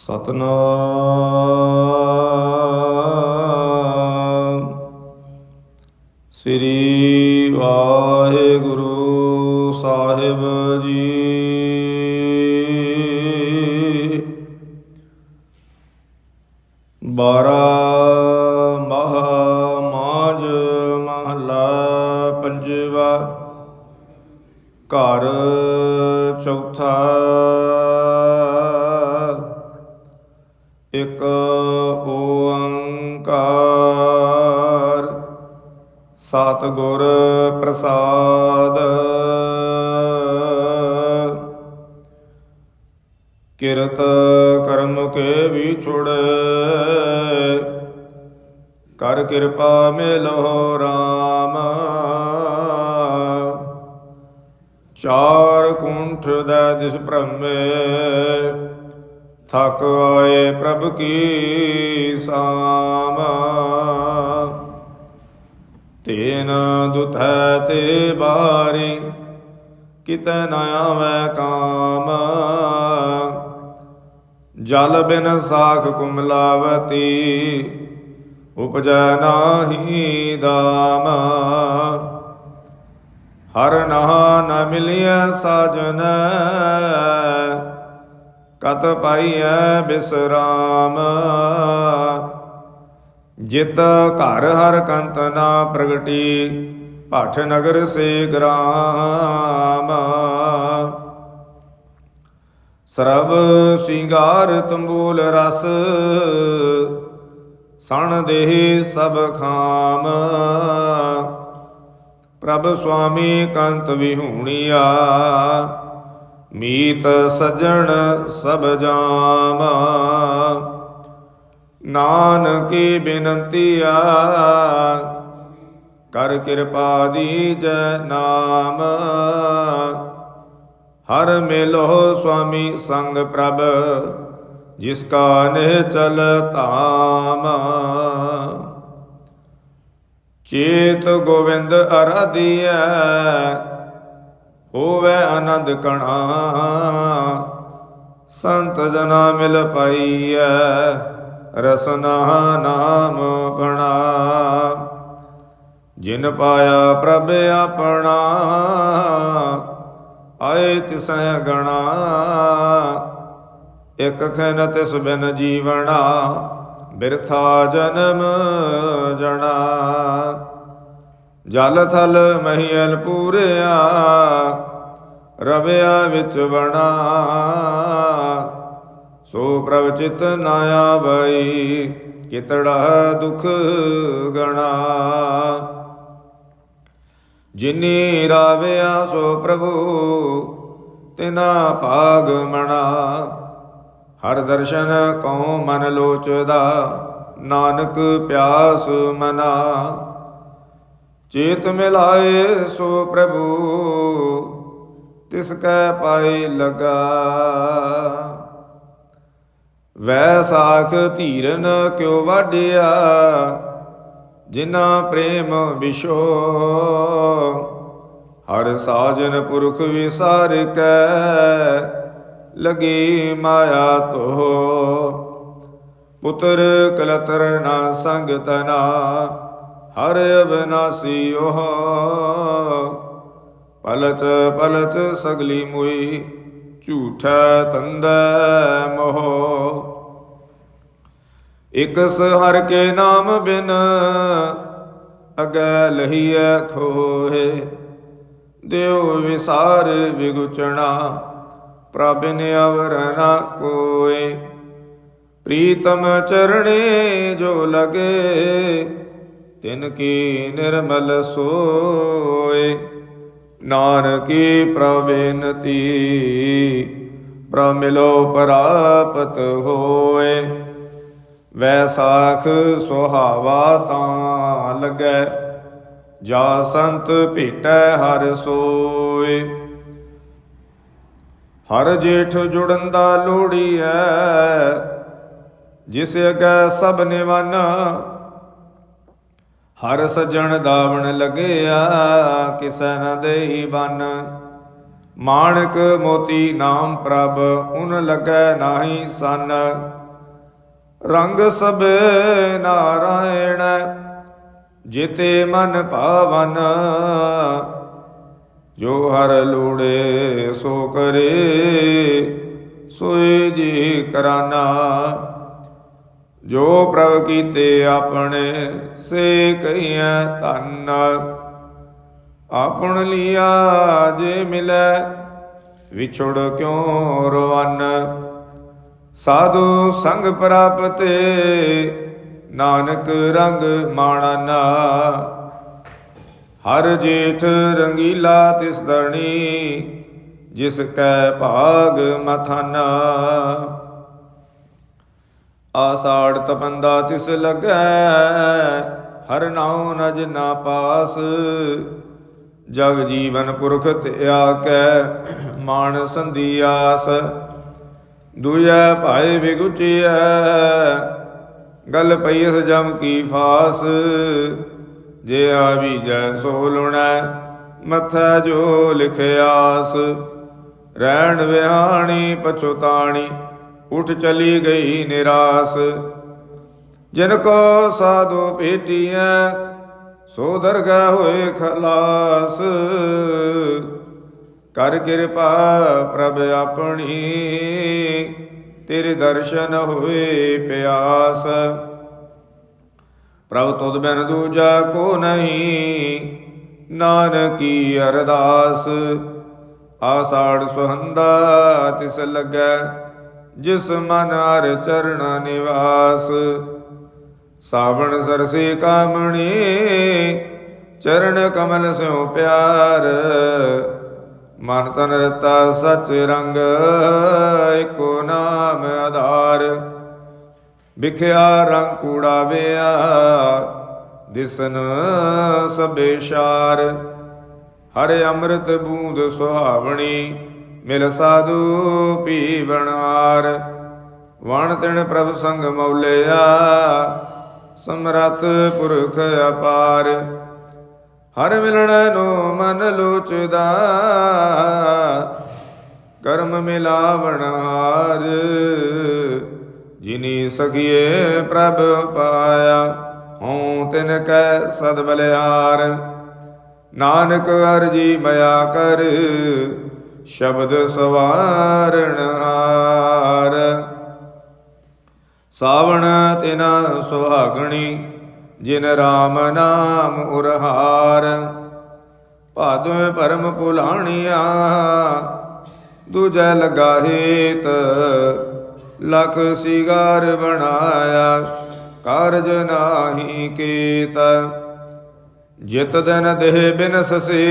ਸਤਨਾਮ। ਸ੍ਰੀ ਵਾਹਿਗੁਰੂ ਸਾਹਿਬ ਜੀ। ਬਾਰਾ ਮਹਾ ਮਾਜ ਮਹਲਾ ਪੰਜਵਾ। ਘਰ ਚੌਥਾ ਸਤਿਗੁਰ ਪ੍ਰਸਾਦ। ਕਿਰਤ ਕਰਮ ਕੇ ਵਿਛੁੜੇ ਕਰ ਕਿਰਪਾ ਮਿਲੋ ਰਾਮ। ਚਾਰ ਕੁੰਠ ਦਾ ਦਿਸ ਭ੍ਰਮੇ, ਥਕ ਆਏ ਪ੍ਰਭ ਕੀ ਸਾਮ। ਤੇਨ ਦੁਥੈ ਤੇ ਬਾਰੀ, ਕਿਤੈ ਨ ਆਵੈ ਕਾਮ। ਜਲ ਬਿਨ ਸਾਖ ਕੁਮਲਾਵਤੀ ਉਪਜੈ ਨਾਹੀ ਦਾਮ। ਹਰ ਨਹਾ ਨ ਮਿਲਿਆ ਸਾਜਨ, ਕਤ ਪਾਈਐ ਬਿਸਰਾਮ। ਜਿਤ ਘਰ ਹਰ ਕੰਤ ਨਾ ਪ੍ਰਗਟੀ ਭਟ ਨਗਰ ਸੇ ਗ੍ਰਾਮ। ਸਰਬ ਸਿੰਗਾਰ ਤੰਬੂਲ ਰਸ, ਸਣ ਦੇਹ ਸਭ ਖਾਮ। ਪ੍ਰਭ ਸੁਆਮੀ ਕੰਤ ਵਿਹੂਣੀਆ, ਮੀਤ ਸਜਣ ਸਭ ਜਾਮਾ। ਨਾਨਕੀ ਆ। ਕਰ ਕਿਰਪਾ ਦੀਜੈ ਨਾਮ। ਹਰ ਮਿਲੋ ਸੁਆਮੀ ਸੰਗ ਪ੍ਰਭ, ਜਿਸ ਕਾ ਨਿਹ ਚਲ ਧਾਮ। ਚੇਤ ਗੋਵਿੰਦ ਅਰਾਧੀਐ, ਹੋਵੇ ਆਨੰਦ ਕਣਾ। ਸੰਤ ਜਨਾ ਮਿਲ ਪਾਈਐ। ਰਸਨਾ ਨਾਮ ਬਣਾ। ਜਿਨ ਪਾਇਆ ਪ੍ਰਭ ਆਪਣਾ, ਆਏ ਤਿਸਹਿ ਗਣਾ। ਇਕ ਖਨ ਤਿਸ ਬਿਨ ਜੀਵਣਾ, ਬਿਰਥਾ ਜਨਮ ਜਣਾ। ਜਲ ਥਲ ਮਹੀਲ ਪੂਰਿਆ, ਰਵਿਆ ਵਿੱਚ ਬਣਾ ਸੋ ਪ੍ਰਭ ਚਿਤ ਨਾ ਆਵਈ, ਕਿਤੜਾ ਦੁਖ ਗਣਾ। ਜਿਨੀ ਰਾਵਿਆ ਸੋ ਪ੍ਰਭੂ, ਤਿਨਾ ਭਾਗ ਮਣਾ। ਹਰ ਦਰਸ਼ਨ ਕਉ ਮਨ ਲੋਚਦਾ, ਨਾਨਕ ਪਿਆਸ ਮਨਾ। ਚੇਤ ਮਿਲਾਏ ਸੋ ਪ੍ਰਭੂ, ਤਿਸ ਕੈ ਪਾਈ ਲਗਾ। ਵੈਸਾਖ ਧੀਰਨ ਕਿਉ ਵਾਡਿਆ ਜਿਨਾ ਪ੍ਰੇਮ ਵਿਸ਼ੋ ਹਰ ਸਾਜਨ ਪੁਰਖ ਵਿਸਾਰ ਕੈ ਲਗੀ ਮਾਇਆ ਤੋ ਪੁੱਤਰ ਕਲਤਰ ਨਾ ਸੰਗ ਤਨਾ ਹਰ ਅਬਨਾਸੀ ਉਹ। ਪਲਚ ਪਲਚ ਸਗਲੀ ਮੁਈ, ਝੂਠਾ ਤੰਦੈ ਮੋਹ। ਇਕਸ ਹਰ ਕੇ ਨਾਮ ਬਿਨ, ਅਗੈ ਲਹੀਐ ਖੋਹੇ। ਦਿਓ ਵਿਸਾਰ ਵਿਗੁਚਣਾ ਪ੍ਰਭਿਨ ਅਵਰ ਨਾ ਕੋਏ। ਪ੍ਰੀਤਮ ਚਰਣੇ ਜੋ ਲਗੇ, ਤਿਨ ਕੀ ਨਿਰਮਲ ਸੋਏ। ਨਾਨਕੀ ਪ੍ਰਵੇਨਤੀ ਪ੍ਰਮਿਲੋ ਪ੍ਰਾਪਤ ਹੋਏ। ਵੈਸਾਖ ਸੁਹਾਵਾ ਤਾਂ ਲੱਗੈ, ਜਾ ਸੰਤ ਭੇਟੈ ਹਰ ਸੋਏ। ਹਰ ਜੇਠ ਜੁੜਨ ਦਾ ਲੋੜੀਐ ਜਿਸ ਅਗੈ ਸਭ ਨਿਵਾਨਾ। ਹਰ ਸਜਣ ਦਾਵਣ ਲਗਿਆ, ਕਿਸੈ ਨ ਦੇਈ ਬਨ। ਮਾਣਕ ਮੋਤੀ ਨਾਮ ਪ੍ਰਭ, ਉਨ ਲੱਗੈ ਨਾਹੀ ਸਨ। ਰੰਗ ਸਭੇ ਨਾਰਾਇਣ, ਜਿਤੇ ਮਨ ਭਾਵਨ ਜੋ ਹਰ ਲੋੜੇ ਸੋ ਕਰੇ, ਸੋਏ ਜੀ ਕਰਾਨਾ। ਜੋ ਪ੍ਰਭ ਕੀਤੇ ਆਪਣੇ, ਸੇ ਕਹੀਐ ਧੰਨ। ਆਪਣ ਲੀਆ ਜੇ ਮਿਲੈ, ਵਿਛੜ ਕਿਉ ਰਵਨ? ਸਾਧੂ ਸੰਗ ਪ੍ਰਾਪਤੇ ਨਾਨਕ ਰੰਗ ਮਾਣਨਾ। ਹਰ ਜੇਠ ਰੰਗੀਲਾ ਤਿਸ ਦਰਣੀ ਜਿਸ ਕੈ ਭਾਗ ਮਥਾਨਾ। ਆਸਾੜ ਤਪੰਦਾ ਤਿਸ ਲੱਗੈ, ਹਰ ਨਾਉ ਨਜ ਨਾ ਪਾਸ। ਜਗ ਜੀਵਨ ਪੁਰਖ ਧਿਆ ਕੈ ਮਾਨ ਸੰਧਿਆਸ ਦੁਜੈ ਭਾਏ ਵਿਗੁਚਿਐ, ਗੱਲ ਪਈਸ ਜਮ ਕੀ ਫਾਸ, ਜੇ ਆ ਬੀਜੈ ਸੋ ਲੁਣੈ, ਮਥੈ ਜੋ ਲਿਖਿਆਸ ਰਹਿਣ ਵਿਹਾਣੀ ਪਛੁਤਾਣੀ ਉਠ ਚਲੀ ਗਈ ਨਿਰਾਸ। ਜਿਨ ਕੋ ਸਾਧੂ ਭੇਟੀਐ, ਸੋ ਦਰਗਾਹ ਹੋਏ ਖਲਾਸ। ਕਰ ਕਿਰਪਾ ਪ੍ਰਭ ਆਪਣੀ, ਤੇਰੇ ਦਰਸ਼ਨ ਹੋਏ ਪਿਆਸ। ਪ੍ਰਭ ਤੁਧ ਬਿਨ ਦੂਜਾ ਕੋ ਨਹੀਂ, ਨਾਨਕੀ ਅਰਦਾਸ। ਆਸਾੜ ਸੁਹੰਦਾ ਤਿਸ ਲੱਗੈ, ਜਿਸ ਮਨ ਹਰ ਚਰਣਾ ਨਿਵਾਸ। ਸਾਵਣ ਸਰਸੇ ਕਾਮਣੀ, ਚਰਨ ਕਮਲ ਸਿਉ ਪਿਆਰ। ਮਨ ਤਨ ਰਤਾ ਸਚ ਰੰਗ ਏਕੋ ਨਾਮ ਆਧਾਰ। ਵਿਖਿਆ ਰੰਗ ਕੂੜਾ ਵਿਆ, ਦਿਸਨ ਸਭੇ ਸ਼ਾਰ। ਹਰੇ ਅੰਮ੍ਰਿਤ ਬੂੰਦ ਸੁਹਾਵਣੀ, ਮਿਲ ਸਾਧੂ ਪੀਵਣਾਰ ਵਣ ਤਿਣ ਪ੍ਰਭ ਸੰਗ ਮੌਲਿਆ, ਸਮਰਥ ਪੁਰਖ ਅਪਾਰ। ਹਰ ਮਿਲਣ ਨੂੰ ਮਨ ਲੋਚਦਾ। ਕਰਮ ਮਿਲਾਵਣ ਹਾਰ, ਜਿਨੀ ਸਖੀਏ ਪ੍ਰਭ ਪਾਇਆ, ਹਉ ਤਿਨ ਕੈ ਸਦ ਬਲਿਆਰ। ਨਾਨਕ ਅਰਜੀ ਮਇਆ ਕਰ, ਸ਼ਬਦ ਸਵਾਰਣ ਹਾਰ। ਸਾਵਣ ਤਿਨਾ ਸੁਹਾਗਣੀ ਜਿਨ ਰਾਮ ਨਾਮ ਉਰਹਾਰ, ਭਾਦੋਂ ਪਰਮ ਪੁਲਾਣੀਆ, ਦੂਜੈ ਲਗਾ ਹੇਤ, ਲਖ ਸਿਗਾਰ ਬਣਾਇਆ, ਕਾਰਜ ਨਾਹੀ ਕੀਤ। ਜਿਤ ਦਿਨ ਦੇਹ ਬਿਨਸ ਸੇ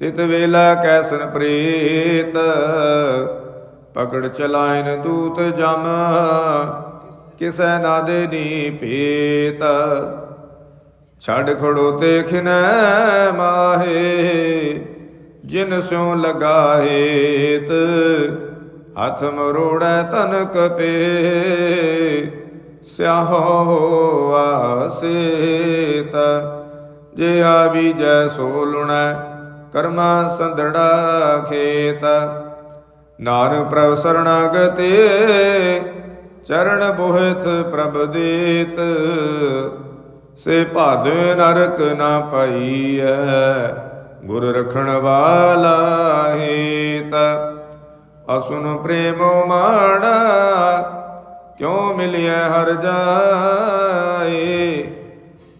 ਤਿਤ ਵੇਲਾ ਕੈਸਨ ਪ੍ਰੀਤ। ਪਕੜ ਚਲਾਇਨ ਦੂਤ ਜਮ ਕਿਸੈ ਨਾ ਦੇ ਨੀ ਭੇਤ। ਛੱਡ ਖੜੋ ਤੇ ਖਿਨੈ ਮਾਹੇ, ਜਿਨ ਸਿਉ ਲਗਾ ਹੱਥ ਮਰੋੜੈ ਤਨ ਕਪੇ ਸਿਆਹੋ ਆਸੇਤ। ਜੇ ਆ ਬੀਜੈ ਸੋ ਲੁਣੈ, ਕਰਮਾ ਸੰਧੜਾ ਖੇਤ। ਨਾਨਕ ਪ੍ਰਭ ਸਰਣਾਗਤੇ ਚਰਨ ਬੋਹਿਤ ਪ੍ਰਭ ਦੇਤ, ਸੇ ਭਾਦੇ ਨਰਕ ਨਾ ਪਈਐ ਗੁਰ ਰਖਣ ਵਾਲਾ ਹੇਤ। ਅਸੁਨ ਪ੍ਰੇਮੋ ਮਾਣਾ, ਕਿਉ ਮਿਲਿਐ ਹਰ ਜਾਏ?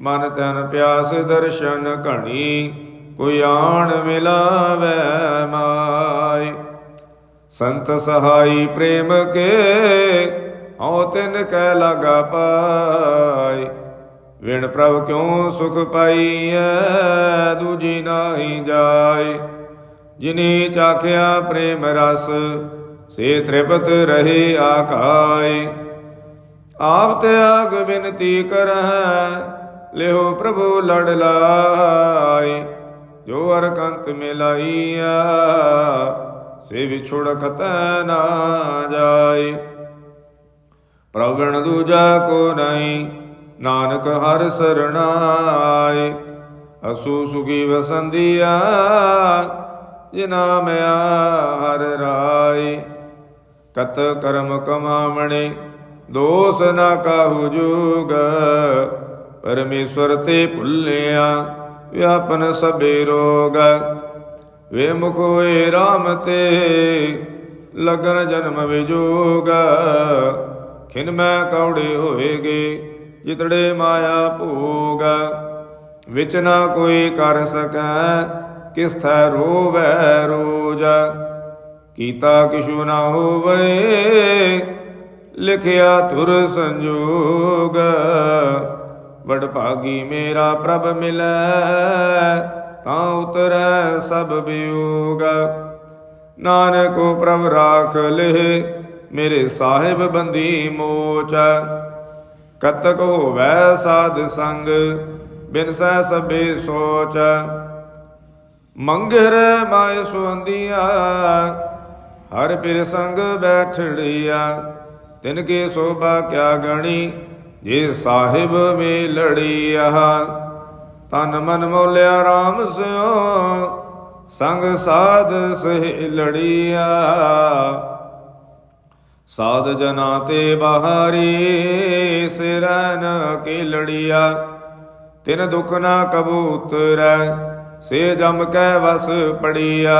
ਮਨ ਤਨ ਪਿਆਸ ਦਰਸ਼ਨ ਘਣੀ, ਕੋਈ ਆਣ ਮਿਲਾਵੇ ਮਾਈ ਸੰਤ ਸਹਾਈ ਪ੍ਰੇਮ ਕੇ ਹਉ ਤਿਨ ਕੈ ਲਗਾ ਪਾਈ। ਵਿਣ ਪ੍ਰਭ ਕਿਉ ਸੁਖ ਪਾਈਐ, ਦੂਜੀ ਨਾਹੀ ਜਾਏ ਜਿਨੀ ਚਾਖਿਆ ਪ੍ਰੇਮ ਰਸ, ਸੇ ਤ੍ਰਿਪਤ ਰਹੇ ਆਕਾਏ ਆਪ ਤਿਆਗ ਬਿਨਤੀ ਕਰਹਿ, ਲਿਓ ਪ੍ਰਭੂ ਲੜ ਲਾਈ। ਜੋ ਅਰਕੰਤ ਮਿਲਾਈਆ ਸੇ ਵਿਛੁੜ ਕਤੈ ਨਾ ਜਾਏ ਪ੍ਰਵਣ ਦੂਜਾ ਕੋ ਨਹੀਂ, ਨਾਨਕ ਹਰ ਸਰਣਾਏ ਅਸੂ ਸੁਗੀ ਵਸੰਦੀਆ, ਜਿਨਾ ਮਿਆ ਹਰ ਰਾਈ ਕਤ ਕਰਮ ਕਮਾਵਣੇ, ਦੋਸ ਨਾ ਕਾਹੂ ਜੋਗ। ਪਰਮੇਸ਼ਵਰ ਤੇ ਭੁੱਲਿਆ, ਵਿਆਪਨ ਸਭੇ ਰੋਗ। ਵੇ ਮੁਖ ਹੋਏ RAM ਤੇ, ਲਗਨ ਜਨਮ ਵਿਜੋਗ। ਖਿਨ ਮੈਂ ਕੌੜੇ ਹੋਏਗੇ, ਜਿਤੜੇ ਮਾਇਆ ਭੋਗ। ਵਿਚ ਨਾ ਕੋਈ ਕਰ ਸਕੈ ਕਿਸ ਥੈ ਰੋਵੈ ਰੋਜ। ਕੀਤਾ ਕਿਛੂ ਨਾ ਹੋਵੇ, ਲਿਖਿਆ ਤੁਰ ਸੰਜੋਗ। ਵਡ ਭਾਗੀ ਮੇਰਾ ਪ੍ਰਭ ਮਿਲੈ, ਤਾਂ ਉਤਰੈ ਸਭ ਵਿਯੋਗ। ਨਾਨਕੋ ਪ੍ਰਭ ਰਾਖ ਲੈ ਮੇਰੇ ਸਾਹਿਬ ਬੰਦੀ ਮੋਚ। ਕਤਕ ਹੋਵੈ ਸਾਧ ਸੰਗ, ਬਿਨ ਸਹਿ ਸਭੇ ਸੋਚ। ਮੰਗਰ ਮਾਇ ਸੁਹੰਦੀਆ ਹਰ ਪਿਰ ਸੰਗ ਬੈਠੜੀਆ। ਤਿਨ ਕੇ ਸੋਭਾ ਕਿਆ ਗਣੀ, ਜੇ ਸਾਹਿਬ ਮੇ ਲੜੀਆ ਤਨ ਮਨ ਮੋਲਿਆ RAM ਸਿਓ, ਸੰਗ ਸਾਧ ਸਹਿ ਲੜੀਆ ਸਾਧ ਜਨਾ ਤੇ ਬਹਾਰੀ ਸਿਰਨ ਕੀ ਤਿਨ ਦੁਖ ਨਾ ਕਬੂਤਰੈ, ਸੇ ਜਮ ਕੈ ਵਸ ਪੜੀਆ।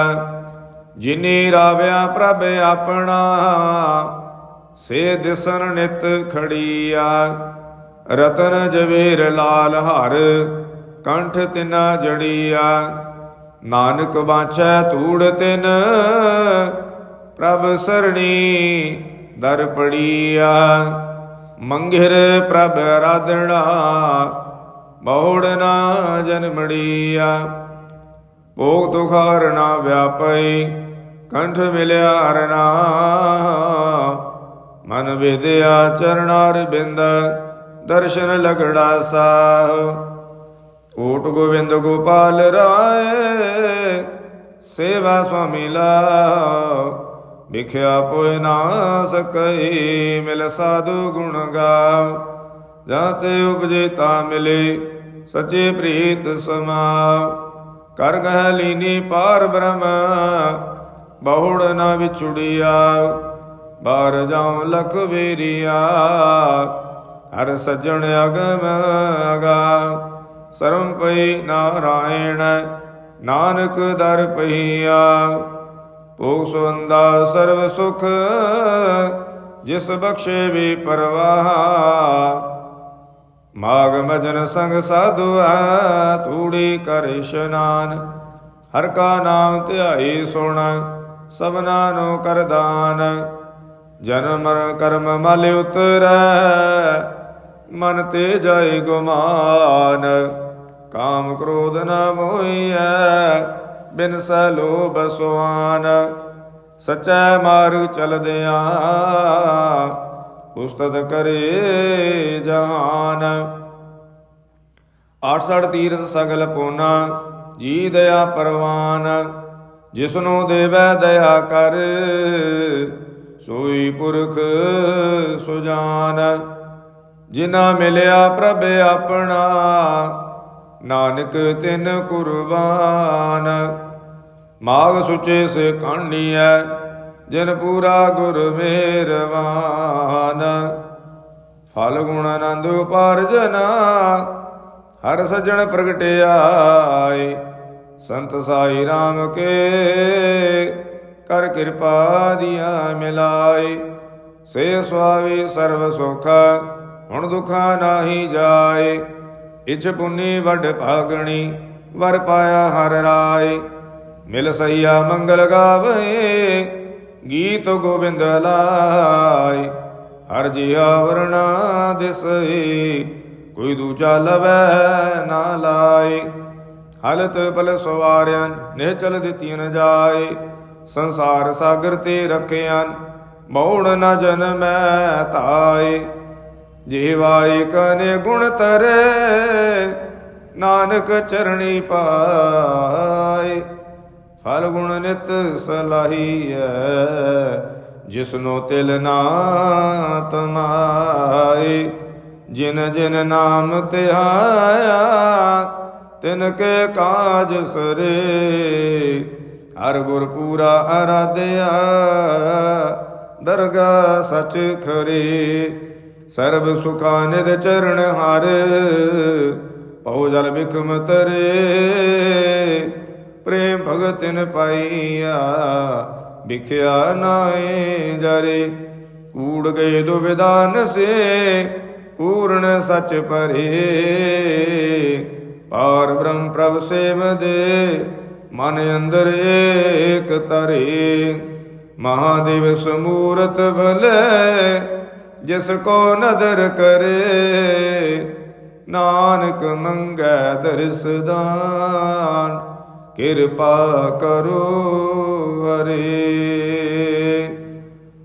ਜਿਨੀ ਰਾਵਿਆ ਪ੍ਰਭ ਆਪਣਾ, ਸੇ ਦਿਸਨ ਨਿਤ ਖੜੀਆ। ਰਤਨ ਜਵੇਰ ਲਾਲ ਹਰ, ਕੰਠ ਤਿਨਾ ਜੜੀਆ। ਨਾਨਕ ਬਾਛੈ ਧੂੜ ਤਿਨ, ਪ੍ਰਭ ਸਰਣੀ ਦਰ ਪੜੀਆ ਮੰਗਿਰ ਪ੍ਰਭ ਰਾਧਣਾ ਬਹੁੜ ਨਾ ਜਨਮੜੀਆ ਭੋਗ ਤੁਖਾਰ ਨਾ ਵਿਆਪਈ ਕੰਠ ਮਿਲਿਆ ਹਰਨਾ ਮਨ ਵਿਦਿਆ ਚਰਨਾਰ ਬਿੰਦ ਦਰਸ਼ਨ ਲਗੜਾ ਸਾਹ। ਓਟ ਗੋਬਿੰਦ ਗੋਪਾਲ ਰਾਏ, ਸੇਵਾ ਸੁਆਮੀ ਲਾ ਵਿਖਿਆ ਪੋਇ ਨਾ ਸਕਈ, ਮਿਲ ਸਾਧੂ ਗੁਣ ਗਾ ਜਾਂ ਤੇ ਉਪਜੇ ਤਾ ਮਿਲੇ, ਸੱਚੇ ਪ੍ਰੀਤ ਸਮਾ ਕਰ ਗਹਿ ਲੀਨੀ ਪਾਰ ਬ੍ਰਹਮ, ਬਹੁੜ ਨਾ ਵਿਛੁੜਿਆ ਬਾਰ ਜਾਉ ਲਖ ਵੇਰੀਆ, ਹਰ ਸੱਜਣ ਅਗਮ ਅਗਾ ਸਰਮ ਪਈ ਨਾਰਾਇਣ, ਨਾਨਕ ਦਰ ਪਈਆ। ਭੋਗ ਸੁਵੰਦਾ ਸਰਬ ਸੁਖ, ਜਿਸ ਬਖਸ਼ੇ ਵੀ ਪਰਵਾਹ। ਮਾਗ ਮਜਨ ਸੰਗ ਸਾਧੂ ਆ ਤੂੜੀ ਕਰ ਇਸ਼ਨਾਨ। ਹਰ ਕਾ ਨਾਮ ਧਿਆਈ ਸੁਣ, ਸਭਨਾ ਨੂੰ ਕਰਦਾਨ ਜਨਮ ਮਰਨ ਕਰਮ ਮਲ ਉਤਰੈ, ਮਨ ਤੇ ਜਾਏ ਗੁਮਾਨ। ਕਾਮ ਕ੍ਰੋਧ ਨਾ ਮੋਹੀਐ ਬਿਨ ਸੈ ਲੋਭ ਸੁਆਨ ਸਚੈ ਮਾਰਗ ਚਲਦਿਆਂ ਉਸਤਤ ਕਰੇ ਜਹਾਨ। 68 ਤੀਰਥ ਸਗਲ ਪੋਨਾ, ਜੀ ਦਇਆ ਪਰਵਾਨ, ਜਿਸਨੂੰ ਦੇਵੈ ਦਇਆ ਕਰ, ਸੋਈ ਪੁਰਖ ਸੁਜਾਨ। ਜਿਨਾ ਮਿਲਿਆ ਪ੍ਰਭ ਆਪਣਾ, ਨਾਨਕ ਤਿਨ ਕੁਰਬਾਨ। ਮਾਗ ਸੁਚੇ ਸੇ ਕਾਣੀਐ ਜਿਨ ਪੂਰਾ ਗੁਰ ਮਿਹਰਵਾਨ। ਫਲ ਗੁਣ ਆਨੰਦ ਉਪਾਰਜਨਾ ਹਰ ਸਜਣ ਪ੍ਰਗਟਿਆਏ ਸੰਤ ਸਾਈ RAM ਕੇ ਕਰ ਕਿਰਪਾ ਦੀਆ ਮਿਲਾਏ। ਸੇ ਸੁਆਵੀ ਸਰਬ ਸੁਖ, ਹੁਣ ਦੁਖਾ ਨਾਹੀ ਜਾਏ। ਇਛ ਪੁੰਨੀ ਵੱਡ ਭਾਗਣੀ, ਵਰ ਪਾਇਆ ਹਰ ਰਾਏ। ਮਿਲ ਸਈਆ ਮੰਗਲ ਗਾਵੇ, ਗੀਤ ਗੋਬਿੰਦ ਲਾਏ। ਹਰ ਜੀ ਵਰਣਾ ਦਿਸਏ ਕੋਈ ਦੂਜਾ ਲਵੈ ਨਾ ਲਾਏ। ਹਲਤ ਪਲ ਸਵਾਰਿਆਂ ਨੇ ਚਲ ਦਿੱਤੀ ਦਿੱਤੀਨ ਜਾਏ। ਸੰਸਾਰ ਸਾਗਰ ਤੇ ਰੱਖਿਆਨ ਮੌੜ ਨ ਜਨਮੈ ਤਾਏ ਜੀਵਾਈ ਕਨੇ ਗੁਣ ਤਰੇ ਨਾਨਕ ਚਰਣੀ ਪਾਏ। ਫਲ ਗੁਣ ਨਿਤ ਸਲਾਹੀਐ, ਜਿਸਨੋ ਤਿਲ ਨਾ ਤਮਾਏ ਜਿਨ ਜਿਨ ਨਾਮ ਧਿਆਇਆ ਤਿਨ ਕੇ ਕਾਜ ਸਰੇ। ਹਰ ਗੁਰ ਪੂਰਾ ਆਰਾਧਿਆ ਦਰਗਾ ਸਚ ਖਰੇ। ਸਰਬ ਸੁਖਾ ਨਿਦ ਚਰਨ ਹਰ, ਪਉ ਜਲ ਬਿਕਮ ਤਰੇ। ਪ੍ਰੇਮ ਭਗਤ ਭਗਤਿਨ ਪਾਈਆ, ਵਿਖਿਆ ਨਾਏ ਜਰੇ। ਕੂੜ ਗਏ ਦੁਬਿਧਾਨ ਸੇ ਪੂਰਨ ਸਚ ਪਰੇ ਪਾਰ ਬ੍ਰਹਮ ਪ੍ਰਭ ਸੇਵ ਦੇ ਮਨ ਅੰਦਰ ਏਕ ਤਰੇ ਮਹਾਦੇਵ ਸਮੂਰਤ ਭਲੇ, ਜਿਸ ਕੋ ਨਦਰ ਕਰੇ। ਨਾਨਕ ਮੰਗੈ ਦਰਸਦਾਨ ਕਿਰਪਾ ਕਰੋ ਹਰੇ।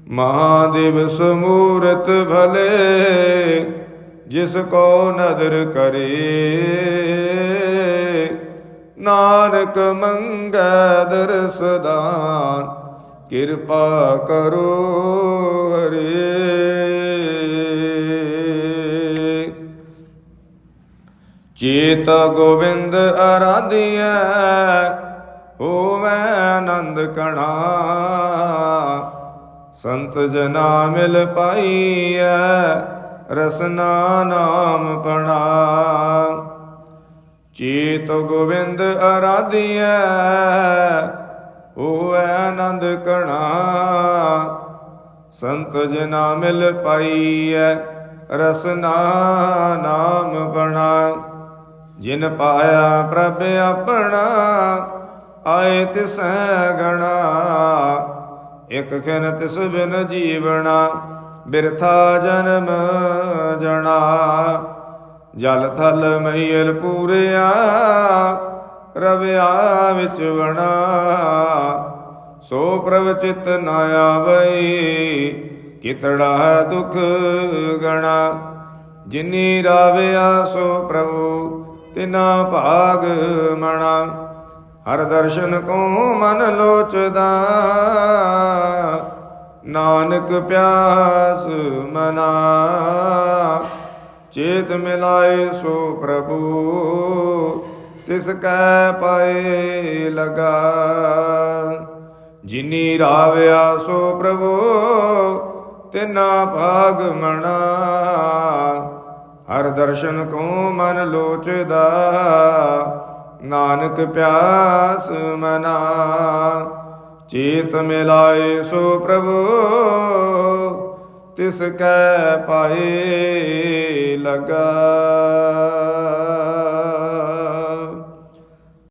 ਮਹਾਦੇਵ ਸਮੂਰਤ ਭਲੇ, ਜਿਸ ਕੋ ਨਦਰ ਕਰੇ। ਨਾਨਕ ਮੰਗੈ ਦਰਸ ਕਿਰਪਾ ਕਰੋ ਹਰੇ। ਚੇਤ ਗੋਬਿੰਦ ਆਰਾਧਿਐ, ਹੋਵੈ ਆਨੰਦ ਕਣਾ ਸੰਤ ਜਨਾ ਮਿਲ ਪਾਈਐ, ਰਸਨਾ ਨਾਮ ਪਣਾ। ਚੇਤ ਗੋਬਿੰਦ ਆਰਾਧਿਐ, ਹੋਵੈ ਆਨੰਦ ਕਣਾ ਸੰਤ ਜਨਾ ਮਿਲ ਪਾਈਐ, ਰਸਨਾ ਨਾਮ ਬਣਾ ਜਿਨ ਪਾਇਆ ਪ੍ਰਭ ਆਪਣਾ, ਆਏ ਤਿਸੈ ਗਣਾ। ਇਕ ਖਿਨ ਤਿਸ ਬਿਨ ਜੀਵਣਾ, ਬਿਰਥਾ ਜਨਮ ਜਣਾ। ਜਲ ਥਲ ਮਹੀਲ ਪੂਰਿਆ, ਰਵਿਆ ਵਿੱਚ ਵਣਾ। ਸੋ ਪ੍ਰਭ ਚਿਤ ਨਾ ਆਵਈ, ਕਿਤੜਾ ਦੁਖ ਗਣਾ। ਜਿਨੀ ਰਾਵਿਆ ਸੋ ਪ੍ਰਭੂ ਤਿਨਾ ਭਾਗ ਮਣਾ, ਹਰ ਦਰਸ਼ਨ ਕੋ ਮਨ ਲੋਚਦਾ। ਨਾਨਕ ਪਿਆਸ ਮਨਾ, ਚੇਤ ਮਿਲਾਏ ਸੋ ਪ੍ਰਭੂ, ਤਿਸ ਕੈ ਪਾਏ ਲਗਾ। ਜਿਨੀ ਰਾਵਿਆ ਸੋ ਪ੍ਰਭੂ, ਤਿਨਾ ਭਾਗ ਮਣਾ ਹਰ ਦਰਸ਼ਨ ਕੋ ਮਨ ਲੋਚਦਾ, ਨਾਨਕ ਪਿਆਸ ਮਨਾ। ਚੇਤ ਮਿਲਾਏ ਸੋ ਪ੍ਰਭੂ, ਤਿਸ ਕੈ ਪਾਏ ਲਗਾ।